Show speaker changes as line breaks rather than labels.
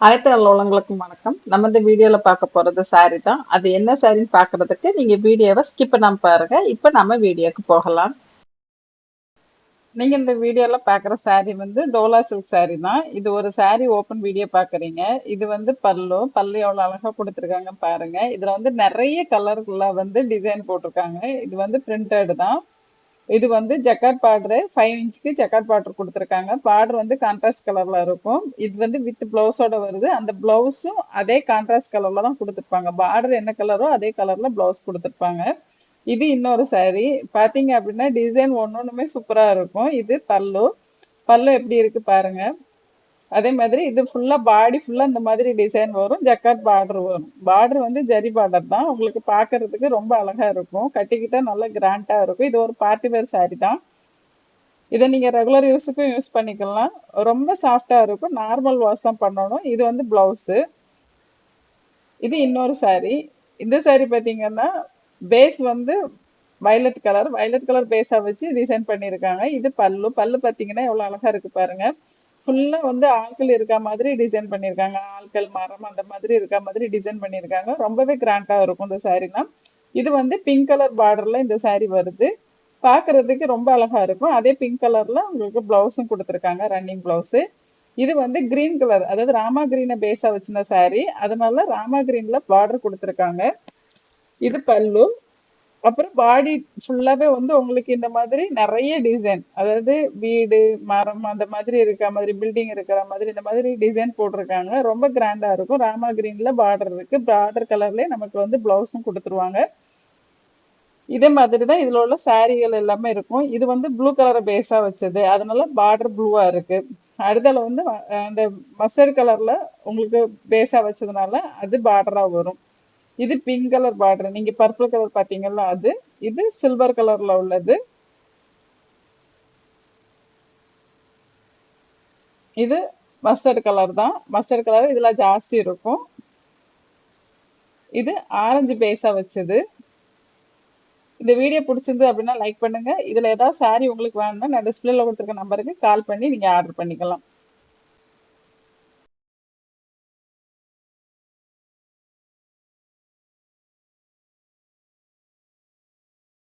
அனைத்து நல்லவங்களுக்கும் வணக்கம். நம்ம இந்த வீடியோல பார்க்க போறது சாரி தான். அது என்ன சாரின்னு பார்க்குறதுக்கு நீங்க வீடியோவை ஸ்கிப் பண்ணாமல் பாருங்க. இப்போ நம்ம வீடியோக்கு போகலாம். நீங்க இந்த வீடியோல பார்க்குற சாரி வந்து டோலா சில்க் சாரி தான். இது ஒரு சாரி ஓப்பன் வீடியோ பார்க்குறீங்க. இது வந்து பல்லு. பல்லு எவ்வளோ அழகா கொடுத்துருக்காங்க பாருங்க. இதுல வந்து நிறைய கலர்ல வந்து டிசைன் போட்டிருக்காங்க. இது வந்து பிரிண்டட் தான். இது வந்து ஜக்காட் பார்டரு ஃபைவ் இன்ச்சுக்கு ஜக்காட் பார்டர் கொடுத்துருக்காங்க. பார்டர் வந்து கான்ட்ராஸ்ட் கலரில் இருக்கும். இது வந்து வித் ப்ளவுஸோட வருது. அந்த ப்ளவுஸும் அதே கான்ட்ராஸ்ட் கலரில் தான் கொடுத்துருப்பாங்க. பார்டர் என்ன கலரோ அதே கலரில் ப்ளவுஸ் கொடுத்துருப்பாங்க. இது இன்னொரு சாரீ பார்த்தீங்க அப்படின்னா டிசைன் ஒன்று ஒன்றுமே சூப்பராக இருக்கும். இது பல்லு. பல்லு எப்படி இருக்குது பாருங்கள் அதே மாதிரி இது ஃபுல்லா பாடி ஃபுல்லா இந்த மாதிரி டிசைன் வரும். ஜக்காட் பார்டர் வரும். பார்டர் வந்து ஜரி பார்டர் தான். உங்களுக்கு பார்க்கறதுக்கு ரொம்ப அழகா இருக்கும். கட்டிக்கிட்டா நல்லா கிராண்டா இருக்கும். இது ஒரு பார்ட்டி வேர் சாரி தான். இதை நீங்க ரெகுலர் யூஸுக்கும் யூஸ் பண்ணிக்கலாம். ரொம்ப சாஃப்டா இருக்கும். நார்மல் வாஷ் தான் பண்ணணும். இது வந்து ப்ளவுஸு இது இன்னொரு சாரி இந்த சாரி பார்த்தீங்கன்னா பேஸ் வந்து வயலட் கலர் வயலட் கலர் பேஸா வச்சு டிசைன் பண்ணியிருக்காங்க. இது பல்லு. பல்லு பார்த்தீங்கன்னா எவ்வளவு அழகா இருக்கு பாருங்க. ஃபுல்லா வந்து ஆட்கள் இருக்க மாதிரி டிசைன் பண்ணியிருக்காங்க. ஆட்கள் மரம் அந்த மாதிரி இருக்க மாதிரி டிசைன் பண்ணியிருக்காங்க. ரொம்பவே கிராண்டா இருக்கும் இந்த சாரீலாம் இது வந்து பிங்க் கலர் பார்டர்ல இந்த saree வருது. பார்க்கறதுக்கு ரொம்ப அழகா இருக்கும். அதே பிங்க் கலர்ல உங்களுக்கு பிளவுஸும் கொடுத்துருக்காங்க ரன்னிங் பிளவுஸ் இது வந்து கிரீன் கலர் அதாவது ராமா கிரீனை பேஸா வச்சிருந்த saree. அதனால ராமா கிரீன்ல பார்டர் கொடுத்துருக்காங்க. இது பல்லு. அப்புறம் பாடி ஃபுல்லாவே வந்து உங்களுக்கு இந்த மாதிரி நிறைய டிசைன் அதாவது வீடு மரம் அந்த மாதிரி இருக்க மாதிரி பில்டிங் இருக்கிற மாதிரி இந்த மாதிரி டிசைன் போட்டிருக்காங்க. ரொம்ப கிராண்டா இருக்கும். ராமா கிரீன்ல பார்டர் இருக்கு. பார்டர் கலர்லயே நமக்கு வந்து பிளவுஸும் கொடுத்துருவாங்க. இதே மாதிரி தான் இதுல உள்ள சாரீகள் எல்லாமே இருக்கும். இது வந்து ப்ளூ கலரை பேஸா வச்சது. அதனால பார்டர் ப்ளூவா இருக்கு. அடுத்தால வந்து அந்த மஸ்டர்ட் கலர்ல உங்களுக்கு பேஸா வச்சதுனால அது பார்டரா வரும். இது பிங்க் கலர் பார்டர் நீங்க பர்பிள் கலர் பாத்தீங்கல்ல அது இது சில்வர் கலர்ல உள்ளது. இது மஸ்டர்ட் கலர் தான். மஸ்டர்ட் கலர் இதில் ஜாஸ்தி இருக்கும். இது ஆரஞ்சு பேஸா வச்சது. இந்த வீடியோ பிடிச்சிருந்து அப்படின்னா லைக் பண்ணுங்க. இதுல ஏதாவது saree உங்களுக்கு வேணும்னா நான் டிஸ்பிளேல கொடுத்துருக்க நம்பருக்கு கால் பண்ணி நீங்க ஆர்டர் பண்ணிக்கலாம்.